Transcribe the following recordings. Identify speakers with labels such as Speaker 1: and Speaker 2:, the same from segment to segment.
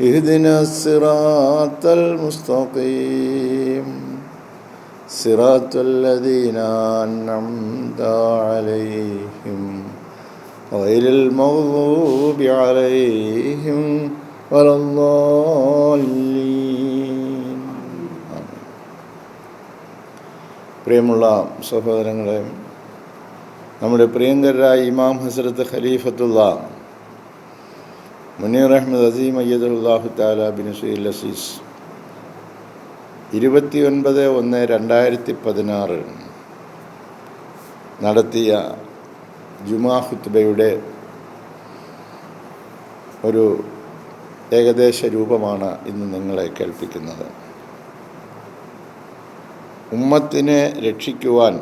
Speaker 1: اهدنا الصراط المستقيم صراط الذين أنعمت عليهم غير المغضوب عليهم ولا الضالين ആമീൻ. പ്രിയമുള്ള സഹോദരങ്ങളെ നമ്മുടെ പ്രിയങ്കരായ ഇമാം ഹസരത്ത് ഖലീഫത്തുള്ള മുനീർ അഹമ്മദ് അസീം അയ്യദുല്ലാഹു താല ബിൻ സുയിൽ അസീസ്. ഇരുപത്തിയൊൻപത് ഒന്ന് രണ്ടായിരത്തി പതിനാറ് നടത്തിയ ജുമാ ഹുത്ബയുടെ ഒരു ഏകദേശ രൂപമാണ് ഇന്ന് നിങ്ങളെ കേൾപ്പിക്കുന്നത്. ഉമ്മത്തിനെ രക്ഷിക്കുവാൻ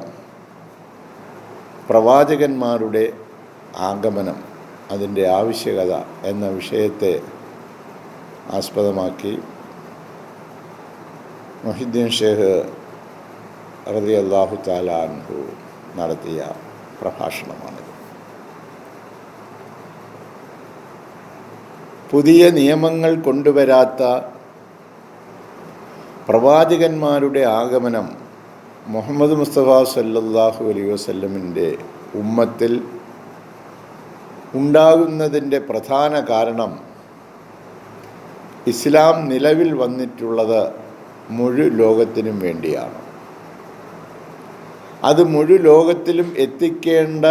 Speaker 1: പ്രവാചകന്മാരുടെ ആഗമനം അതിന്റെ ആവശ്യകത എന്ന വിഷയത്തെ ആസ്പദമാക്കി മൊഹിദ്ദീൻ ഷേഖ് റതി അള്ളാഹു താലാൻഹു നടത്തിയ പ്രഭാഷണമാണിത്. പുതിയ നിയമങ്ങൾ കൊണ്ടുവരാത്ത പ്രവാചകന്മാരുടെ ആഗമനം മുഹമ്മദ് മുസ്തഫ സല്ലാഹു അലൈഹി വസ്ല്ലമിന്റെ ഉമ്മത്തിൽ ഉണ്ടാകുന്നതിന്റെ പ്രധാന കാരണം ഇസ്ലാം നിലവിൽ വന്നിട്ടുള്ളത് മുഴു ലോകത്തിനും വേണ്ടിയാണ്. അത് മുഴു ലോകത്തിലും എത്തിക്കേണ്ട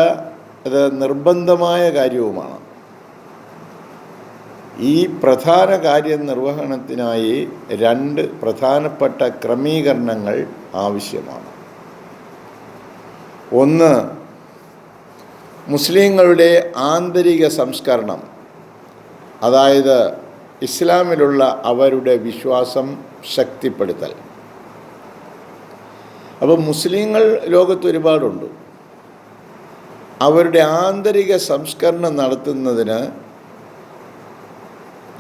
Speaker 1: അത് നിർബന്ധമായ കാര്യവുമാണ്. ഈ പ്രധാന കാര്യ നിർവഹണത്തിനായി രണ്ട് പ്രധാനപ്പെട്ട ക്രമീകരണങ്ങൾ ആവശ്യമാണ്. ഒന്ന് മുസ്ലിങ്ങളുടെ ആന്തരിക സംസ്കരണം അതായത് ഇസ്ലാമിലുള്ള അവരുടെ വിശ്വാസം ശക്തിപ്പെടുത്തൽ. അപ്പോൾ മുസ്ലിങ്ങൾ ലോകത്ത് ഒരുപാടുണ്ട്. അവരുടെ ആന്തരിക സംസ്കരണം നടത്തുന്നതിന്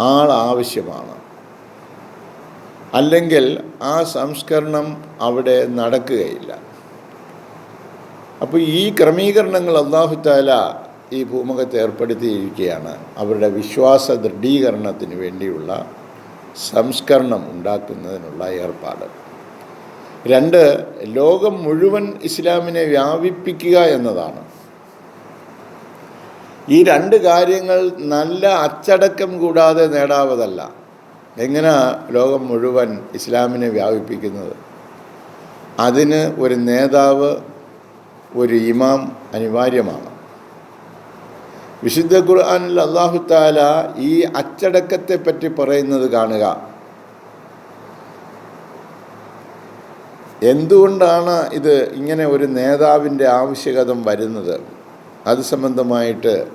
Speaker 1: ആൾ ആവശ്യമാണ്. അല്ലെങ്കിൽ ആ സംസ്കരണം അവിടെ നടക്കുകയില്ല. അപ്പോൾ ഈ ക്രമീകരണങ്ങൾ അള്ളാഹുത്താല ഈ ഭൂമുഖത്ത് ഏർപ്പെടുത്തിയിരിക്കുകയാണ്. അവരുടെ വിശ്വാസ ദൃഢീകരണത്തിന് വേണ്ടിയുള്ള സംസ്കരണം ഉണ്ടാക്കുന്നതിനുള്ള ഏർപ്പാട്. രണ്ട് ലോകം മുഴുവൻ ഇസ്ലാമിനെ വ്യാപിപ്പിക്കുക എന്നതാണ്. ഈ രണ്ട് കാര്യങ്ങൾ നല്ല അച്ചടക്കം കൂടാതെ നേടാവതല്ല എങ്ങനെ ലോകം മുഴുവൻ ഇസ്ലാമിനെ വ്യാപിപ്പിക്കുന്നത്? അതിന് ഒരു നേതാവ് ഒരു ഇമാം അനിവാര്യമാണ്. വിശുദ്ധ ഖുർആാനിൽ അള്ളാഹു താല ഈ അച്ചടക്കത്തെ പറ്റി പറയുന്നത് കാണുക. എന്തുകൊണ്ടാണ് ഇത് ഇങ്ങനെ ഒരു നേതാവിന്റെ ആവശ്യകത വരുന്നത്? അത് സംബന്ധമായിട്ട്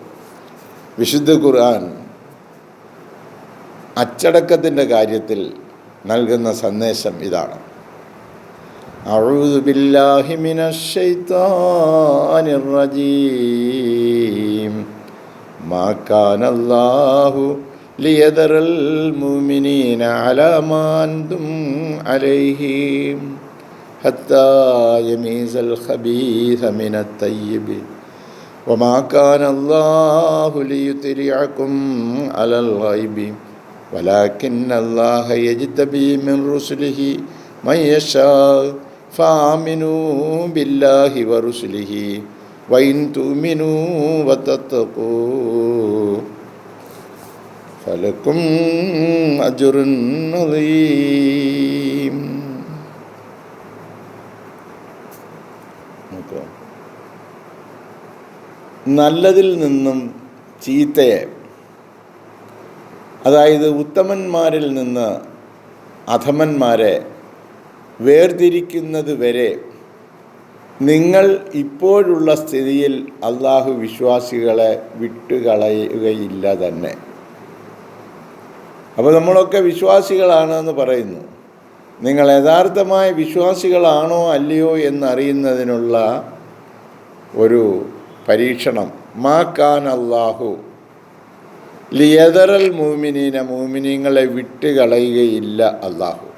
Speaker 1: വിശുദ്ധ ഖുർആൻ അച്ചടക്കത്തിന്റെ കാര്യത്തിൽ നൽകുന്ന സന്ദേശം ഇതാണ്. أعوذ بالله من الشيطان الرجيم ما كان الله ليذر المؤمنين على ما أنتم عليهم حتى يميز الخبيث من الطيب وما كان الله ليطلعكم على الغيب ولكن الله يجتبي من رسله من يشاء فآمنوا بالله ورسله وإن تؤمنوا وتتقوا ഫലക്കും അജുറുൻ അളീം. നോക്കൂ. നല്ലതിൽ നിന്നും ചീത്തയെ അതായത് ഉത്തമന്മാരിൽ നിന്ന് അധമന്മാരെ വേർതിരിക്കുന്നത് വരെ നിങ്ങൾ ഇപ്പോഴുള്ള സ്ഥിതിയിൽ അള്ളാഹു വിശ്വാസികളെ വിട്ടുകളയുകയില്ല തന്നെ. അപ്പോൾ നമ്മളൊക്കെ വിശ്വാസികളാണെന്ന് പറയുന്നു. നിങ്ങൾ യഥാർത്ഥമായ വിശ്വാസികളാണോ അല്ലയോ എന്നറിയുന്നതിനുള്ള ഒരു പരീക്ഷണം. മാ കാൻ അള്ളാഹു ലിയതറൽ മൂമിനീന മൂമിനീങ്ങളെ വിട്ടുകളയുകയില്ല അള്ളാഹു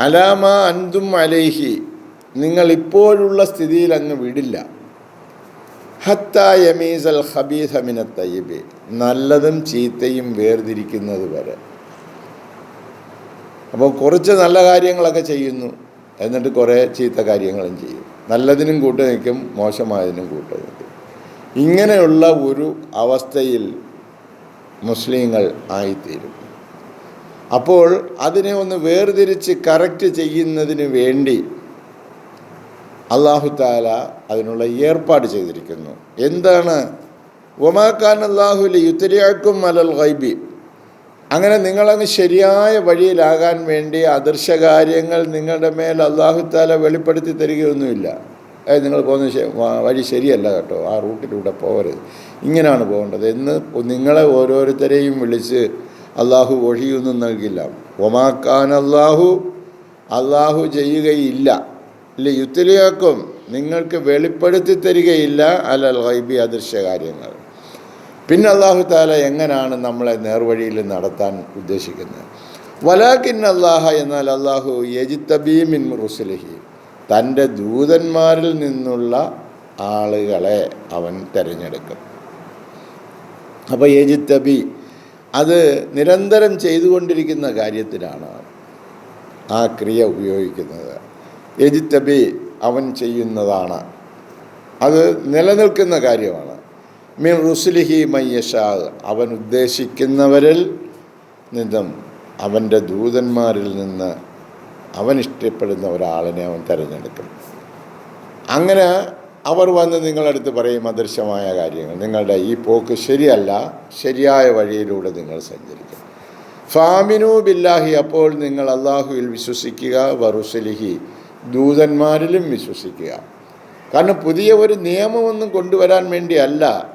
Speaker 1: അലാമ അന്തും അലേഹി നിങ്ങൾ ഇപ്പോഴുള്ള സ്ഥിതിയിൽ അങ്ങ് വിടില്ല. ഹത്ത യമീസൽ ഹബീസ് അമിന തയ്യബ് നല്ലതും ചീത്തയും വേർതിരിക്കുന്നത് വരെ. അപ്പോൾ കുറച്ച് നല്ല കാര്യങ്ങളൊക്കെ ചെയ്യുന്നു എന്നിട്ട് കുറേ ചീത്ത കാര്യങ്ങളും ചെയ്യും. നല്ലതിനും കൂട്ട് നിൽക്കും മോശമായതിനും കൂട്ട് നിൽക്കും. ഇങ്ങനെയുള്ള ഒരു അവസ്ഥയിൽ മുസ്ലിങ്ങൾ ആയിത്തീരും. അപ്പോൾ അതിനെ ഒന്ന് വേർതിരിച്ച് കറക്റ്റ് ചെയ്യുന്നതിന് വേണ്ടി അള്ളാഹു താല അതിനുള്ള ഏർപ്പാട് ചെയ്തിരിക്കുന്നു. എന്താണ്? ഒമാക്കാൻ അള്ളാഹുലി യുത്തരിയാക്കും അലൽ ഗൈബി. അങ്ങനെ നിങ്ങളങ്ങ് ശരിയായ വഴിയിലാകാൻ വേണ്ടി അദൃശ്യകാര്യങ്ങൾ നിങ്ങളുടെ മേൽ അള്ളാഹു താല വെളിപ്പെടുത്തി തരികയൊന്നുമില്ല. അതായത് നിങ്ങൾ പോകുന്ന വഴി ശരിയല്ല കേട്ടോ. ആ റൂട്ടിലൂടെ പോകരുത് ഇങ്ങനെയാണ് പോകേണ്ടത്. എന്ന് നിങ്ങളെ ഓരോരുത്തരെയും വിളിച്ച് അള്ളാഹു ഒഴിയൊന്നും നൽകില്ല. ഒമാക്കാൻ അള്ളാഹു അള്ളാഹു ചെയ്യുകയില്ല. ഇല്ല യുത്തിലിയാക്കും നിങ്ങൾക്ക് വെളിപ്പെടുത്തി തരികയില്ല. അലൽ ഗൈബി അദൃശ്യ കാര്യങ്ങൾ. പിന്നെ അള്ളാഹു താല എങ്ങനെയാണ് നമ്മളെ നേർവഴിയിൽ നടത്താൻ ഉദ്ദേശിക്കുന്നത്? വലാക്കിൻ അള്ളാഹ എന്നാൽ അള്ളാഹു യജിത്തബീമിൻ റുസുലിഹി തന്റെ ദൂതന്മാരിൽ നിന്നുള്ള ആളുകളെ അവൻ തിരഞ്ഞെടുക്കും. അപ്പോൾ യജിത്തബി അത് നിരന്തരം ചെയ്തുകൊണ്ടിരിക്കുന്ന കാര്യത്തിനാണ് ആ ക്രിയ ഉപയോഗിക്കുന്നത്. എജിത്തബി അവൻ ചെയ്യുന്നതാണ്. അത് നിലനിൽക്കുന്ന കാര്യമാണ്. മീൻ റുസ്ലിഹി മയ്യഷാ അവൻ ഉദ്ദേശിക്കുന്നവരിൽ നിന്നും അവന്റെ ദൂതന്മാരിൽ നിന്ന് അവൻ ഇഷ്ടപ്പെടുന്ന ഒരാളിനെ അവൻ തിരഞ്ഞെടുക്കും. അങ്ങനെ അവർ വന്ന് നിങ്ങളടുത്ത് പറയും അദൃശ്യമായ കാര്യങ്ങൾ. നിങ്ങളുടെ ഈ പോക്ക് ശരിയല്ല. ശരിയായ വഴിയിലൂടെ നിങ്ങൾ സഞ്ചരിക്കും. ഫാമിനു ബില്ലാഹി അപ്പോൾ നിങ്ങൾ അള്ളാഹുവിൽ വിശ്വസിക്കുക. വറുസലിഹി ദൂതന്മാരിലും വിശ്വസിക്കുക. കാരണം പുതിയ ഒരു നിയമമൊന്നും കൊണ്ടുവരാൻ വേണ്ടിയല്ല.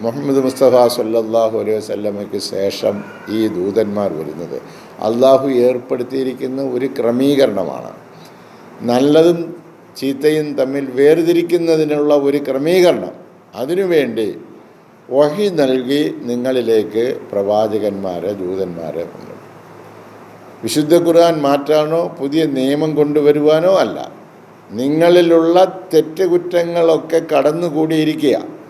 Speaker 1: മുഹമ്മദ് മുസ്തഫ സല്ലല്ലാഹു അലൈഹി വസല്ലമയ്ക്ക് ശേഷം ഈ ദൂതന്മാർ വരുന്നത്. അള്ളാഹു ഏർപ്പെടുത്തിയിരിക്കുന്ന ഒരു ക്രമീകരണമാണ്. നല്ലതും ചീത്തയും തമ്മിൽ വേർതിരിക്കുന്നതിനുള്ള ഒരു ക്രമീകരണം. അതിനുവേണ്ടി വഹി നൽകി നിങ്ങളിലേക്ക് പ്രവാചകന്മാരെ ദൂതന്മാരെ കൊണ്ടു വിശുദ്ധ ഖുർആൻ മാറ്റാനോ പുതിയ നിയമം കൊണ്ടുവരുവാനോ അല്ല. നിങ്ങളിലുള്ള തെറ്റുകുറ്റങ്ങളൊക്കെ കടന്നുകൂടിയിരിക്കുക.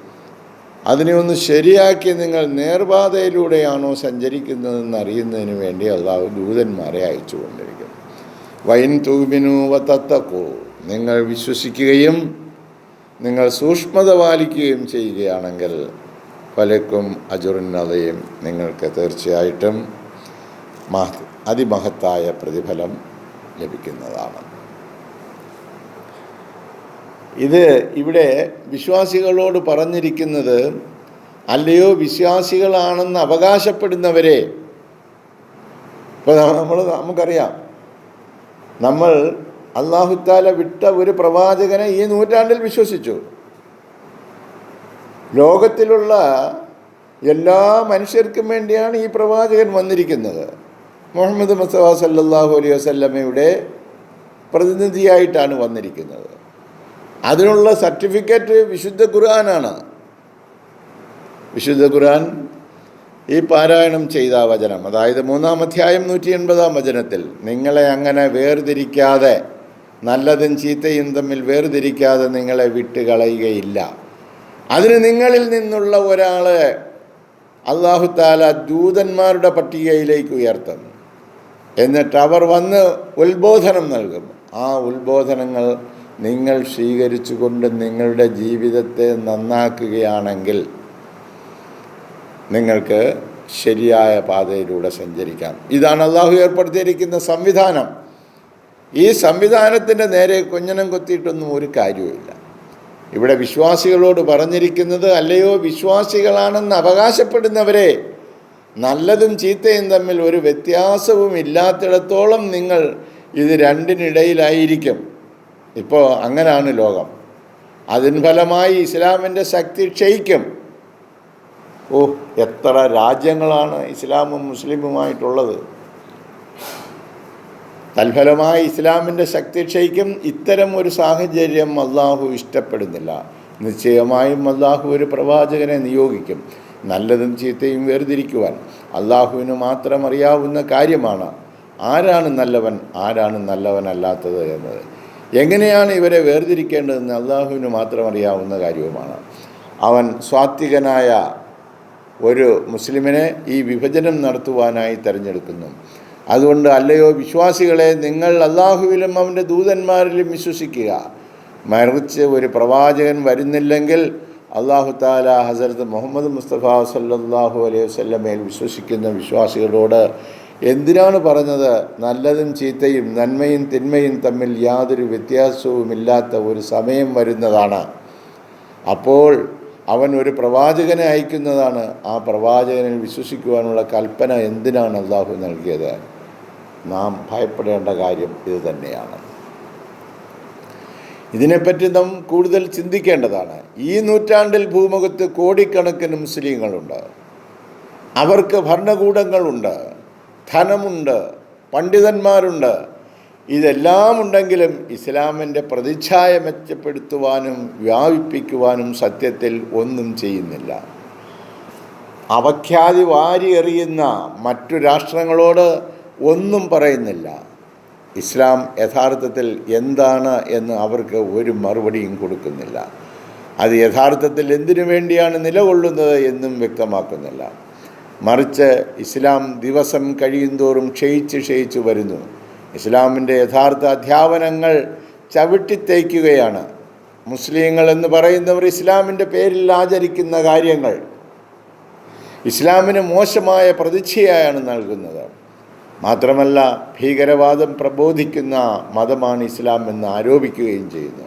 Speaker 1: അതിനെ ഒന്ന് ശരിയാക്കി നിങ്ങൾ നേർപാതയിലൂടെയാണോ സഞ്ചരിക്കുന്നതെന്ന് അറിയുന്നതിന് വേണ്ടി അള്ളാഹു ദൂതന്മാരെ അയച്ചു കൊണ്ടിരിക്കുന്നു വൈൻ തൂബിനു വത്തക്കോ നിങ്ങൾ വിശ്വസിക്കുകയും നിങ്ങൾ സൂക്ഷ്മത പാലിക്കുകയും ചെയ്യുകയാണെങ്കിൽ പലക്കും അജുറിനതയും നിങ്ങൾക്ക് തീർച്ചയായിട്ടും മഹ അതിമഹത്തായ പ്രതിഫലം ലഭിക്കുന്നതാണ്. ഇത് ഇവിടെ വിശ്വാസികളോട് പറഞ്ഞിരിക്കുന്നത് അല്ലയോ വിശ്വാസികളാണെന്ന് അവകാശപ്പെടുന്നവരെ. ഇപ്പോൾ നമ്മൾ നമുക്കറിയാം. നമ്മൾ അള്ളാഹുത്താല വിട്ട ഒരു പ്രവാചകനെ ഈ നൂറ്റാണ്ടിൽ വിശ്വസിച്ചു. ലോകത്തിലുള്ള എല്ലാ മനുഷ്യർക്കും വേണ്ടിയാണ് ഈ പ്രവാചകൻ വന്നിരിക്കുന്നത്. മുഹമ്മദ് മുസ്തഫ സല്ലാഹു അലൈഹി വസല്ലമയുടെ പ്രതിനിധിയായിട്ടാണ് വന്നിരിക്കുന്നത്. അതിനുള്ള സർട്ടിഫിക്കറ്റ് വിശുദ്ധ ഖുർആനാണ്. വിശുദ്ധ ഖുർആൻ ഈ പാരായണം ചെയ്ത വചനം അതായത് മൂന്നാം അധ്യായം നൂറ്റി എൺപതാം വചനത്തിൽ നിങ്ങളെ അങ്ങനെ വേർതിരിക്കാതെ നല്ലതും ചീത്തയും തമ്മിൽ വേർതിരിക്കാതെ നിങ്ങളെ വിട്ടുകളയുകയില്ല. അതിന് നിങ്ങളിൽ നിന്നുള്ള ഒരാളെ അള്ളാഹു താല ദൂതന്മാരുടെ പട്ടികയിലേക്ക് ഉയർത്തും. എന്നിട്ട് അവർ വന്ന് ഉത്ബോധനം നൽകും. ആ ഉത്ബോധനങ്ങൾ നിങ്ങൾ സ്വീകരിച്ചുകൊണ്ട് നിങ്ങളുടെ ജീവിതത്തെ നന്നാക്കുകയാണെങ്കിൽ നിങ്ങൾക്ക് ശരിയായ പാതയിലൂടെ സഞ്ചരിക്കാം. ഇതാണ് അള്ളാഹു ഏർപ്പെടുത്തിയിരിക്കുന്ന സംവിധാനം. ഈ സംവിധാനത്തിന്റെ നേരെ കുഞ്ഞനം കൊത്തിയിട്ടൊന്നും ഒരു കാര്യവുമില്ല. ഇവിടെ വിശ്വാസികളോട് പറഞ്ഞിരിക്കുന്നത് അല്ലയോ വിശ്വാസികളാണെന്ന് അവകാശപ്പെടുന്നവരെ നല്ലതും ചീത്തയും തമ്മിൽ ഒരു വ്യത്യാസവും ഇല്ലാത്തിടത്തോളം നിങ്ങൾ ഇത് രണ്ടിനിടയിലായിരിക്കും. ഇപ്പോൾ അങ്ങനാണ് ലോകം. അതിന് ഫലമായി ഇസ്ലാമിന്റെ ശക്തി ക്ഷയിക്കും. ഓ എത്ര രാജ്യങ്ങളാണ് ഇസ്ലാമും മുസ്ലിമുമായിട്ടുള്ളത്. തൽഫലമായി ഇസ്ലാമിന്റെ ശക്തി ക്ഷയിക്കും. ഇത്തരം ഒരു സാഹചര്യം അള്ളാഹു ഇഷ്ടപ്പെടുന്നില്ല. നിശ്ചയമായും അള്ളാഹു ഒരു പ്രവാചകനെ നിയോഗിക്കും. നല്ലതും ചീത്തയും വേർതിരിക്കുവാൻ അള്ളാഹുവിന് മാത്രം അറിയാവുന്ന കാര്യമാണ് ആരാണ് നല്ലവൻ ആരാണ് നല്ലവനല്ലാത്തത് എന്നത്. എങ്ങനെയാണ് ഇവരെ വേർതിരിക്കേണ്ടതെന്ന് അള്ളാഹുവിന് മാത്രം അറിയാവുന്ന കാര്യവുമാണ്. അവൻ സ്വാത്വികനായ ഒരു മുസ്ലിമിനെ ഈ വിഭജനം നടത്തുവാനായി തിരഞ്ഞെടുക്കുന്നു. അതുകൊണ്ട് അല്ലയോ വിശ്വാസികളെ നിങ്ങൾ അള്ളാഹുവിലും അവന്റെ ദൂതന്മാരിലും വിശ്വസിക്കുക. മറിച്ച് ഒരു പ്രവാചകൻ വരുന്നില്ലെങ്കിൽ അള്ളാഹു താല ഹസരത്ത് മുഹമ്മദ് മുസ്തഫ സല്ലാഹു അലൈഹി വല്ലമേൽ വിശ്വസിക്കുന്ന വിശ്വാസികളോട് എന്തിനാണ് പറഞ്ഞത്? നല്ലതും ചീത്തയും നന്മയും തിന്മയും തമ്മിൽ യാതൊരു വ്യത്യാസവുമില്ലാത്ത ഒരു സമയം വരുന്നതാണ്. അപ്പോൾ അവൻ ഒരു പ്രവാചകനെ അയക്കുന്നതാണ്. ആ പ്രവാചകനിൽ വിശ്വസിക്കുവാനുള്ള കൽപ്പന എന്തിനാണ് അള്ളാഹു നൽകിയത്? നാം ഭയപ്പെടേണ്ട കാര്യം ഇത് തന്നെയാണ്. ഇതിനെപ്പറ്റി നാം കൂടുതൽ ചിന്തിക്കേണ്ടതാണ്. ഈ നൂറ്റാണ്ടിൽ ഭൂമുഖത്ത് കോടിക്കണക്കിന് മുസ്ലിങ്ങളുണ്ട്. അവർക്ക് ഭരണകൂടങ്ങളുണ്ട് ധനമുണ്ട് പണ്ഡിതന്മാരുണ്ട്. ഇതെല്ലാം ഉണ്ടെങ്കിലും ഇസ്ലാമിന്റെ പ്രതിച്ഛായ മെച്ചപ്പെടുത്തുവാനും വ്യാപിപ്പിക്കുവാനും സത്യത്തിൽ ഒന്നും ചെയ്യുന്നില്ല. അവഖ്യാതി വാരി എറിയുന്ന മറ്റു രാഷ്ട്രങ്ങളോട് ഒന്നും പറയുന്നില്ല. ഇസ്ലാം യഥാർത്ഥത്തിൽ എന്താണ് എന്ന് അവർക്ക് ഒരു മറുപടിയും കൊടുക്കുന്നില്ല. അത് യഥാർത്ഥത്തിൽ എന്തിനു വേണ്ടിയാണ് നിലകൊള്ളുന്നത് എന്നും വ്യക്തമാക്കുന്നില്ല. മറിച്ച് ഇസ്ലാം ദിവസം കഴിയുന്തോറും ക്ഷയിച്ച് ക്ഷയിച്ചു വരുന്നു. ഇസ്ലാമിന്റെ യഥാർത്ഥ അധ്യാപനങ്ങൾ ചവിട്ടിത്തേക്കുകയാണ് മുസ്ലിങ്ങൾ എന്ന് പറയുന്നവർ ഇസ്ലാമിന്റെ പേരിൽ ആചരിക്കുന്ന കാര്യങ്ങൾ. ഇസ്ലാമിന് മോശമായ പ്രതിച്ഛയാണ് നൽകുന്നത്. മാത്രമല്ല ഭീകരവാദം പ്രബോധിക്കുന്ന മതമാണ് ഇസ്ലാം എന്ന് ആരോപിക്കുകയും ചെയ്യുന്നു.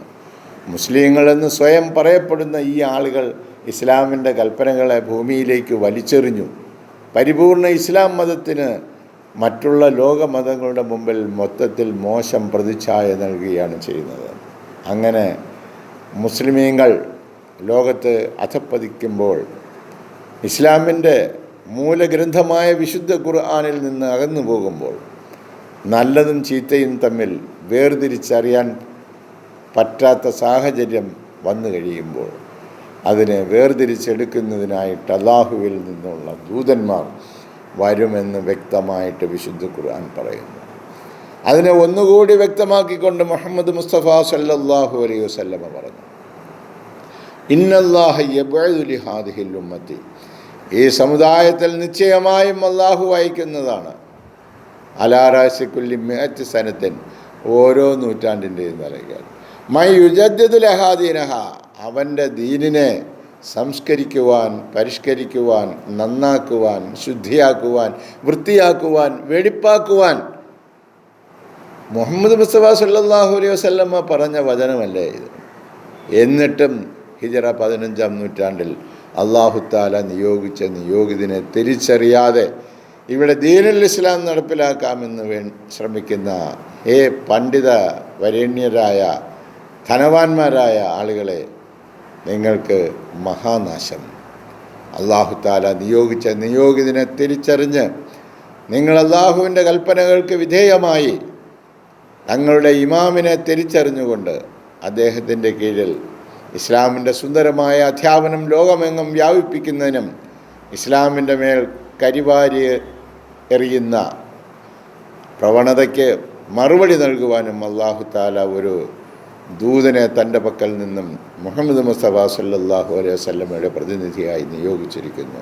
Speaker 1: മുസ്ലിങ്ങളെന്ന് സ്വയം പറയപ്പെടുന്ന ഈ ആളുകൾ ഇസ്ലാമിന്റെ കൽപ്പനകളെ ഭൂമിയിലേക്ക് വലിച്ചെറിഞ്ഞു. പരിപൂർണ ഇസ്ലാം മതത്തിന് മറ്റുള്ള ലോകമതങ്ങളുടെ മുമ്പിൽ മൊത്തത്തിൽ മോശം പ്രതിച്ഛായ നൽകുകയാണ് ചെയ്യുന്നത്. അങ്ങനെ മുസ്ലിമീങ്ങൾ ലോകത്ത് അധപ്പതിക്കുമ്പോൾ ഇസ്ലാമിന്റെ മൂലഗ്രന്ഥമായ വിശുദ്ധ ഖുർആാനിൽ നിന്ന് അകന്നു പോകുമ്പോൾ നല്ലതും ചീത്തയും തമ്മിൽ വേർതിരിച്ചറിയാൻ പറ്റാത്ത സാഹചര്യം വന്നു കഴിയുമ്പോൾ അതിനെ വേർതിരിച്ചെടുക്കുന്നതിനായിട്ട് അള്ളാഹുവിൽ നിന്നുള്ള ദൂതന്മാർ വരുമെന്ന് വ്യക്തമായിട്ട് വിശുദ്ധ ഖുർആൻ പറയുന്നു. അതിനെ ഒന്നുകൂടി വ്യക്തമാക്കിക്കൊണ്ട് മുഹമ്മദ് മുസ്തഫ സല്ലാഹു അലൈഹി വസല്ലമ പറഞ്ഞു. ഇന്നല്ലാഹ ഹാദിഹിൽ ഉമ്മത്തി. ഈ സമുദായത്തിൽ നിശ്ചയമായും അള്ളാഹു അയക്കുന്നതാണ് അലാറാശിക്കുല്ലി മികച്ച സനത്തിൻ ഓരോ നൂറ്റാണ്ടിന്റെയും നിലയ്ക്കാൻ മൈ യുജദ്ദുലഹാദീനഹ അവന്റെ ദീനിനെ സംസ്കരിക്കുവാൻ പരിഷ്കരിക്കുവാൻ നന്നാക്കുവാൻ ശുദ്ധിയാക്കുവാൻ വൃത്തിയാക്കുവാൻ വെടിപ്പാക്കുവാൻ മുഹമ്മദ് മുസ്തഫ സല്ലാഹു അലൈഹി വസ്ല്ലമ്മ പറഞ്ഞ വചനമല്ലേ ഇത്? എന്നിട്ടും ഹിജറ പതിനഞ്ചാം നൂറ്റാണ്ടിൽ അള്ളാഹുത്താല നിയോഗിച്ച നിയോഗിതിനെ തിരിച്ചറിയാതെ ഇവിടെ ദീനുൽ ഇസ്ലാം നടപ്പിലാക്കാമെന്ന് വേ ശ്രമിക്കുന്ന ഏ പണ്ഡിത വരേണ്യരായ ധനവാന്മാരായ ആളുകളെ നിങ്ങൾക്ക് മഹാനാശം. അള്ളാഹുത്താല നിയോഗിച്ച നിയോഗിതിനെ തിരിച്ചറിഞ്ഞ് നിങ്ങൾ അള്ളാഹുവിന്റെ കൽപ്പനകൾക്ക് വിധേയമായി തങ്ങളുടെ ഇമാമിനെ തിരിച്ചറിഞ്ഞുകൊണ്ട് അദ്ദേഹത്തിന്റെ കീഴിൽ ഇസ്ലാമിന്റെ സുന്ദരമായ അധ്യാപനം ലോകമെങ്ങും വ്യാപിപ്പിക്കുന്നതിനും ഇസ്ലാമിന്റെ മേൽ കരിവാരി എറിയുന്ന പ്രവണതയ്ക്ക് മറുപടി നൽകുവാനും അള്ളാഹു താല ഒരു ദൂതനെ തന്റെ പക്കൽ നിന്നും മുഹമ്മദ് മുസ്തഫ സല്ലാഹു അലൈഹി വല്ലമയുടെ പ്രതിനിധിയായി നിയോഗിച്ചിരിക്കുന്നു.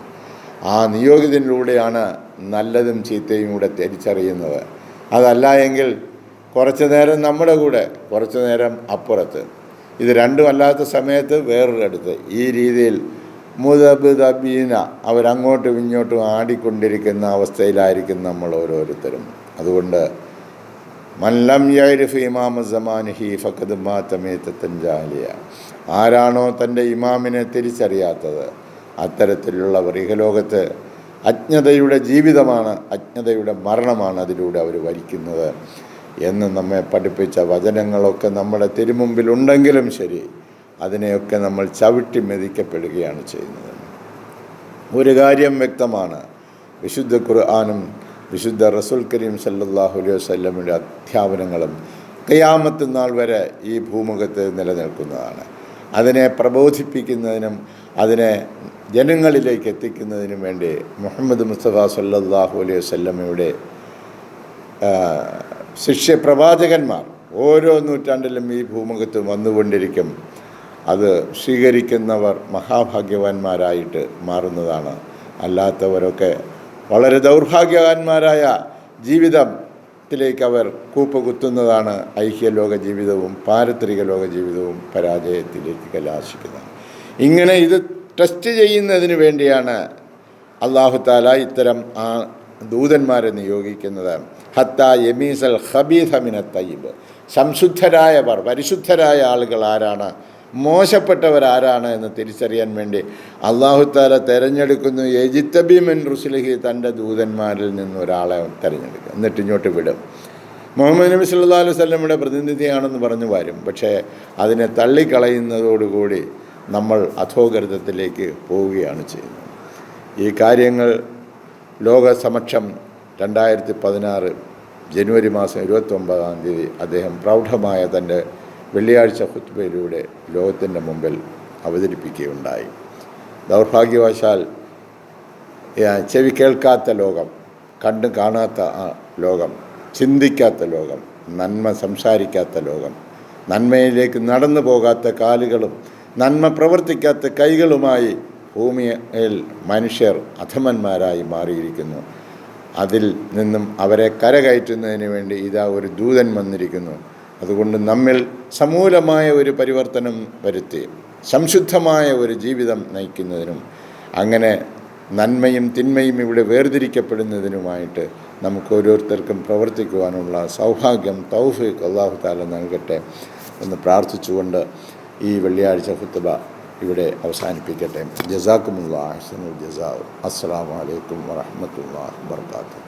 Speaker 1: ആ നിയോഗിതനിലൂടെയാണ് നല്ലതും ചീത്തയും കൂടെ തിരിച്ചറിയുന്നത്. അതല്ല എങ്കിൽ കുറച്ചു നേരം നമ്മുടെ കൂടെ കുറച്ചു നേരം അപ്പുറത്ത്. ഇത് രണ്ടും അല്ലാത്ത സമയത്ത് വേറൊരിടത്ത് ഈ രീതിയിൽ മുതബുദബീന അവരങ്ങോട്ടും ഇങ്ങോട്ടും ആടിക്കൊണ്ടിരിക്കുന്ന അവസ്ഥയിലായിരിക്കും നമ്മൾ ഓരോരുത്തരും. അതുകൊണ്ട് മല്ലം യൈരിഫ് ഇമാമ സമാനിഹി ഫക്കത് മാത്തമേത്തഞ്ചാലിയ ആരാണോ തന്റെ ഇമാമിനെ തിരിച്ചറിയാത്തത് അത്തരത്തിലുള്ളവർ. ഇഹലോകത്ത് അജ്ഞതയുടെ ജീവിതമാണ് അജ്ഞതയുടെ മരണമാണ് അതിലൂടെ അവർ വരിക്കുന്നത്. എന്ന് നമ്മെ പഠിപ്പിച്ച വചനങ്ങളൊക്കെ നമ്മുടെ തിരുമുമ്പിലുണ്ടെങ്കിലും ശരി അതിനെയൊക്കെ നമ്മൾ ചവിട്ടി മെതിക്കപ്പെടുകയാണ് ചെയ്യുന്നത്. ഒരു കാര്യം വ്യക്തമാണ് വിശുദ്ധ ഖുർആാനും വിശുദ്ധ റസുൽ കരീം സല്ലാഹു അലൈഹി വസല്ലമയുടെ അധ്യാപനങ്ങളും ഖിയാമത്ത് നാൾ വരെ ഈ ഭൂമുഖത്ത് നിലനിൽക്കുന്നതാണ്. അതിനെ പ്രബോധിപ്പിക്കുന്നതിനും അതിനെ ജനങ്ങളിലേക്ക് എത്തിക്കുന്നതിനും വേണ്ടി മുഹമ്മദ് മുസ്തഫ സല്ലാഹു അലൈഹി വസല്ലമയുടെ ആ, ശിഷ്യപ്രവാചകന്മാർ ഓരോ നൂറ്റാണ്ടിലും ഈ ഭൂമുഖത്ത് വന്നുകൊണ്ടിരിക്കും. അത് സ്വീകരിക്കുന്നവർ മഹാഭാഗ്യവാന്മാരായിട്ട് മാറുന്നതാണ്. അല്ലാത്തവരൊക്കെ വളരെ ദൗർഭാഗ്യവാന്മാരായ ജീവിതത്തിലേക്ക് അവർ കൂപ്പുകുത്തുന്നതാണ് ഐക്യലോക ജീവിതവും പാരത്രിക ലോക ജീവിതവും പരാജയത്തിലേക്ക് കലാശിക്കുന്നത്. ഇങ്ങനെ ഇത് ടെസ്റ്റ് ചെയ്യുന്നതിന് വേണ്ടിയാണ് അള്ളാഹു താല ഇത്തരം ആ ദൂതന്മാരെ നിയോഗിക്കുന്നത്. ഹത്ത യമീസൽ ഹബീസമിന തയ്യബ്. സംശുദ്ധരായവർ പരിശുദ്ധരായ ആളുകൾ ആരാണ്? മോശപ്പെട്ടവരാരാണ് എന്ന് തിരിച്ചറിയാൻ വേണ്ടി അള്ളാഹു താല തിരഞ്ഞെടുക്കുന്നു. യജിത്തബിമൻ റുസ്ലിഹി തന്റെ ദൂതന്മാരിൽ നിന്ന് ഒരാളെ തിരഞ്ഞെടുക്കുക. എന്നിട്ട് ഇങ്ങോട്ട് വിടും. മുഹമ്മദ് നബി സല്ലാ അലൈഹി സ്വലമിയുടെ പ്രതിനിധിയാണെന്ന് പറഞ്ഞു വരും. പക്ഷേ അതിനെ തള്ളിക്കളയുന്നതോടുകൂടി നമ്മൾ അധോഗർത്തത്തിലേക്ക് പോവുകയാണ് ചെയ്യുന്നത്. ഈ കാര്യങ്ങൾ ലോകസമക്ഷം രണ്ടായിരത്തി പതിനാറ് ജനുവരി മാസം ഇരുപത്തൊമ്പതാം തീയതി അദ്ദേഹം പ്രൗഢമായ തന്റെ വെള്ളിയാഴ്ച ഹുത്ബയിലൂടെ ലോകത്തിന്റെ മുമ്പിൽ അവതരിപ്പിക്കുകയുണ്ടായി. ദൗർഭാഗ്യവശാൽ ചെവി കേൾക്കാത്ത ലോകം കണ്ടു കാണാത്ത ലോകം ചിന്തിക്കാത്ത ലോകം നന്മ സംസാരിക്കാത്ത ലോകം നന്മയിലേക്ക് നടന്നു പോകാത്ത കാലുകളും നന്മ പ്രവർത്തിക്കാത്ത കൈകളുമായി ഭൂമിയിൽ മനുഷ്യർ അധമന്മാരായി മാറിയിരിക്കുന്നു. അതിൽ നിന്നും അവരെ കരകയറ്റുന്നതിന് വേണ്ടി ഇതാ ഒരു ദൂതൻ വന്നിരിക്കുന്നു. അതുകൊണ്ട് നമ്മിൽ സമൂലമായ ഒരു പരിവർത്തനം വരുത്തി സംശുദ്ധമായ ഒരു ജീവിതം നയിക്കുന്നതിനും അങ്ങനെ നന്മയും തിന്മയും ഇവിടെ വേർതിരിക്കപ്പെടുന്നതിനുമായിട്ട് നമുക്ക് ഓരോരുത്തർക്കും പ്രവർത്തിക്കുവാനുള്ള സൗഭാഗ്യം തൗഫീഖ് അള്ളാഹു താല നൽകട്ടെ എന്ന് പ്രാർത്ഥിച്ചുകൊണ്ട് ഈ വെള്ളിയാഴ്ച ഹുത്തുബ ഇവിടെ അവസാനിപ്പിക്കട്ടെ. ജസാക്കുമുള്ള അഹ്സനുൽ ജസാ. അസ്സാം വലൈക്കും വറഹമത്തുള്ള വർക്കാത്തു